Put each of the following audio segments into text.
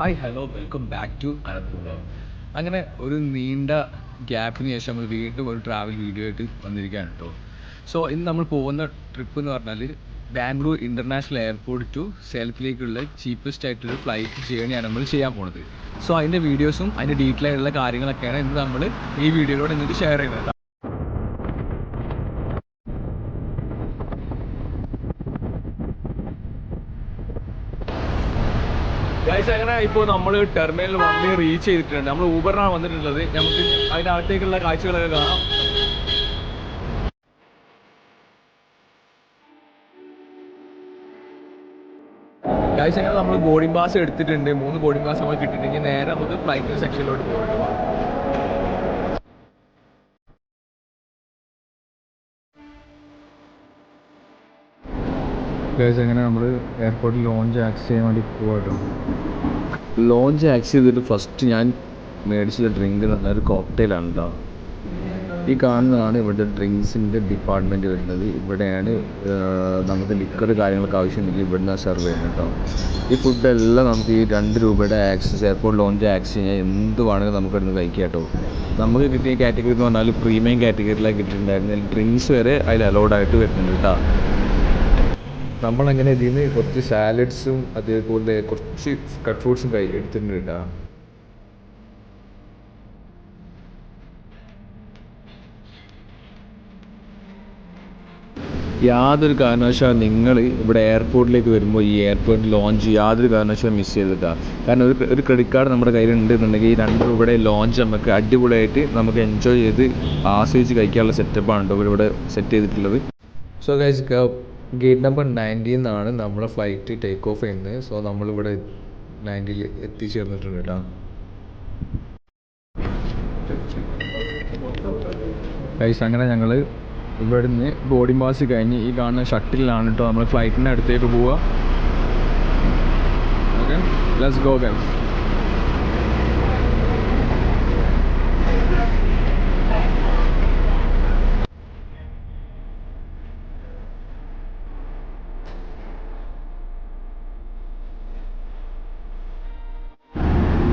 Hi hello welcome back to Ananthapuram അങ്ങനെ ഒരു നീണ്ട ഗ്യാപ്പിന് ശേഷം നമ്മൾ വീണ്ടും ഒരു ട്രാവൽ വീഡിയോ ആയിട്ട് വന്നിരിക്കുകയാണ് കേട്ടോ സോ ഇന്ന് നമ്മൾ പോകുന്ന ട്രിപ്പ് എന്ന് പറഞ്ഞാൽ ബാംഗ്ലൂർ ഇന്റർനാഷണൽ എയർപോർട്ട് ടു സെൽഫിലേക്കുള്ള ചീപ്പസ്റ്റ് ആയിട്ടുള്ള ഫ്ലൈറ്റ് ജേണിയാണ് നമ്മൾ ചെയ്യാൻ പോണത്. സോ അതിന്റെ വീഡിയോസും അതിന്റെ ഡീറ്റെയിൽ ആയിട്ടുള്ള കാര്യങ്ങളൊക്കെയാണ് ഇന്ന് നമ്മൾ ഈ വീഡിയോയിലൂടെ നിങ്ങൾക്ക് ഷെയർ ചെയ്യുന്നത്. ഗൈസ് അങ്ങനെ ഇപ്പോൾ നമ്മൾ ടെർമിനൽ വന്ന് റീച്ച് ചെയ്തിട്ടുണ്ട്. നമ്മൾ ഊബറിനാണ് വന്നിട്ടുള്ളത്. നമുക്ക് അതിന്റെ അകത്തേക്കുള്ള കാഴ്ചകളൊക്കെ കാണാം. ഗൈസ് അങ്ങനെ നമ്മൾ ബോർഡിംഗ് പാസ് എടുത്തിട്ടുണ്ട്. മൂന്ന് ബോർഡിംഗ് പാസ് നമ്മൾ കിട്ടിയിട്ടുണ്ടെങ്കിൽ നേരെ നമുക്ക് ഫ്ലൈറ്റ് സെക്ഷനിലോട്ട് പോകാം ഗൈസ് എങ്ങനെ നമ്മൾ എയർപോർട്ടിൽ ലോഞ്ച് ആക്സ് ചെയ്യാൻ വേണ്ടി പോകാട്ടോ ലോഞ്ച് ആക്സ് ചെയ്തിട്ട് ഫസ്റ്റ് ഞാൻ മേടിച്ചത് ഡ്രിങ്ക് ഒരു കോക്ടെയിലാണ് കേട്ടോ ഈ കാണുന്നതാണ് ഇവിടുത്തെ ഡ്രിങ്ക്സിന്റെ ഡിപ്പാർട്ട്മെന്റ് വരുന്നത്. ഇവിടെയാണ് നമുക്ക് ലിക്കർ കാര്യങ്ങളൊക്കെ ആവശ്യമുണ്ടെങ്കിൽ ഇവിടുന്ന് സെർവ് ചെയ്യുന്നത് കേട്ടോ ഈ ഫുഡെല്ലാം നമുക്ക് ഈ രണ്ട് രൂപയുടെ ആക്സസ് എയർപോർട്ട് ലോഞ്ച് ആക്സ് ചെയ്യാൻ എന്ത് വേണമെങ്കിലും നമുക്ക് ഇവിടുന്ന് കഴിക്കാം കേട്ടോ നമുക്ക് കിട്ടിയ കാറ്റഗറി എന്ന് പറഞ്ഞാൽ പ്രീമിയം കാറ്റഗറിയിലാണ് കിട്ടിയിട്ടുണ്ടായിരുന്നത്. ഡ്രിങ്ക്സ് വരെ അതിൽ അലൗഡ് ആയിട്ട് വരുന്നുണ്ട് കേട്ടോ നമ്മളങ്ങനെ ഇതിൽ നിന്ന് കുറച്ച് സാലഡ്സും അതേപോലെ കുറച്ച് കട്ട് ഫ്രൂട്ട്സും കൈ എടുത്തിട്ടുണ്ട്? കേട്ടോ യാതൊരു കാരണവശാലും നിങ്ങൾ ഇവിടെ എയർപോർട്ടിലേക്ക് വരുമ്പോൾ ഈ എയർപോർട്ട് ലോഞ്ച് യാതൊരു കാരണവശാലും മിസ് ചെയ്തിട്ടാ കാരണം ഒരു ഒരു ക്രെഡിറ്റ് കാർഡ് നമ്മുടെ കയ്യിൽ ഉണ്ടെന്നുണ്ടെങ്കിൽ ഈ രണ്ട് രൂപയുടെ ലോഞ്ച് നമുക്ക് അടിപൊളിയായിട്ട് നമുക്ക് എൻജോയ് ചെയ്ത് ആസ്വദിച്ച് കഴിക്കാനുള്ള സെറ്റപ്പാണ് ഇവിടെ സെറ്റ് ചെയ്തിട്ടുള്ളത്. So guys gate number nineteen നിന്നാണ് നമ്മുടെ ഫ്ലൈറ്റ് ടേക്ക് ഓഫ് ചെയ്യുന്നത്. സോ നമ്മളിവിടെ നയന്റിൽ എത്തിച്ചേർന്നിട്ടുണ്ട് കേട്ടോ. ഗൈസ് അങ്ങനെ ഞങ്ങൾ ഇവിടുന്ന് ബോർഡിംഗ് പാസ് കഴിഞ്ഞ് ഈ കാണുന്ന ഷട്ടിലാണ് കേട്ടോ നമ്മൾ ഫ്ലൈറ്റിന്റെ അടുത്തേക്ക് പോവുക okay let's go guys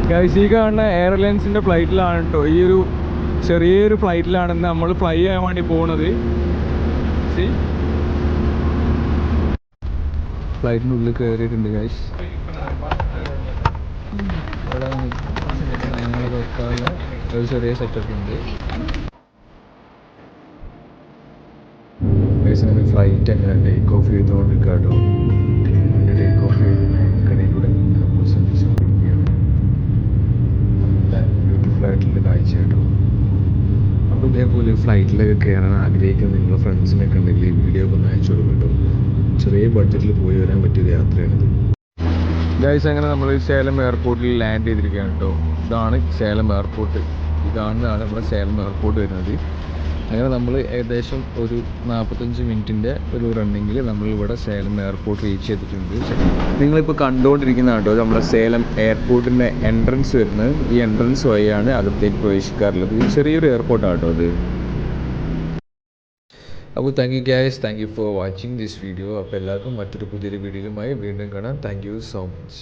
guys ഈ കാണുന്ന എയർലൈൻസിന്റെ ഫ്ലൈറ്റിലാണ് കേട്ടോ ഈ ഒരു ചെറിയൊരു ഫ്ലൈറ്റിലാണ് നമ്മൾ ഫ്ലൈ ചെയ്യാൻ വേണ്ടി പോകുന്നത് ഫ്ലൈറ്റിന്റെ ഉള്ളിൽ കയറിയിട്ടുണ്ട് ഗൈസ് ചെറിയ സെറ്റപ്പ് ഉണ്ട്. ഫ്ലൈറ്റ് അങ്ങനെ ടേക്ക് ഓഫ് ഇതേപോലെ ഫ്ലൈറ്റിലൊക്കെ കയറാൻ ആഗ്രഹിക്കുന്ന നിങ്ങളുടെ ഫ്രണ്ട്സിനൊക്കെ ഉണ്ടെങ്കിൽ ഈ വീഡിയോ ഒക്കെ ഒന്ന് അയച്ചു കൊടുക്കും കേട്ടോ ചെറിയ ബഡ്ജറ്റിൽ പോയി വരാൻ പറ്റിയൊരു യാത്രയാണിത്. ഗൈസ് അങ്ങനെ നമ്മൾ സേലം എയർപോർട്ടിൽ ലാൻഡ് ചെയ്തിരിക്കുകയാണ് കേട്ടോ ഇതാണ് സേലം എയർപോർട്ട് ഇതാണ് നമ്മുടെ സേലം എയർപോർട്ട് വരുന്നത്. അങ്ങനെ നമ്മൾ ഏകദേശം ഒരു നാൽപ്പത്തഞ്ച് മിനിറ്റിന്റെ ഒരു റണ്ണിങ്ങിൽ നമ്മൾ ഇവിടെ സേലം എയർപോർട്ട് റീച്ച് ചെയ്തിട്ടുണ്ട്. നിങ്ങളിപ്പോൾ കണ്ടുകൊണ്ടിരിക്കുന്ന കേട്ടോ നമ്മുടെ സേലം എയർപോർട്ടിന്റെ എൻട്രൻസ് വരുന്നത്. ഈ എൻട്രൻസ് വഴിയാണ് അകത്തേക്ക് പ്രവേശിക്കാറുള്ളത്. ചെറിയൊരു എയർപോർട്ടാണ് കേട്ടോ അത്. അപ്പോൾ thank you guys thank you for watching this video അപ്പോൾ എല്ലാവർക്കും മറ്റൊരു പുതിയൊരു വീഡിയോയുമായി വീണ്ടും കാണാം. Thank you so much